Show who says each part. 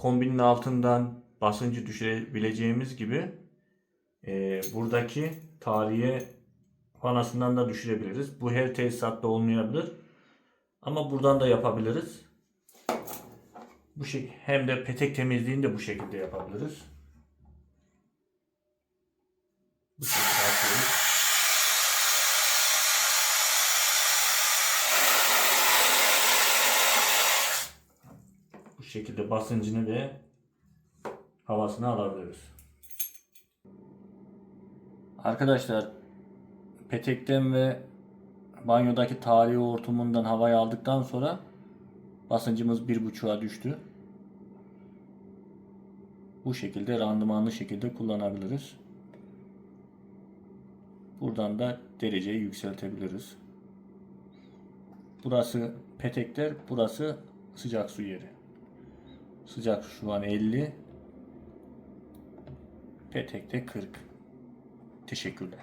Speaker 1: kombinin altından basıncı düşürebileceğimiz gibi e, buradaki tarihe vanasından da düşürebiliriz. Bu her tesisatta olmayabilir. Ama buradan da yapabiliriz. Bu şey hem de petek temizliğini de bu şekilde yapabiliriz. Bu şekilde atıyoruz. Bu şekilde basıncını ve havasını alabiliriz. Arkadaşlar petekten ve banyodaki tarihi hortumundan havayı aldıktan sonra basıncımız bir buçuğa düştü. Bu şekilde randımanlı şekilde kullanabiliriz. Buradan da dereceyi yükseltebiliriz. Burası petekler, burası sıcak su yeri. Sıcak şu an 50. Petekte 40. Teşekkürler.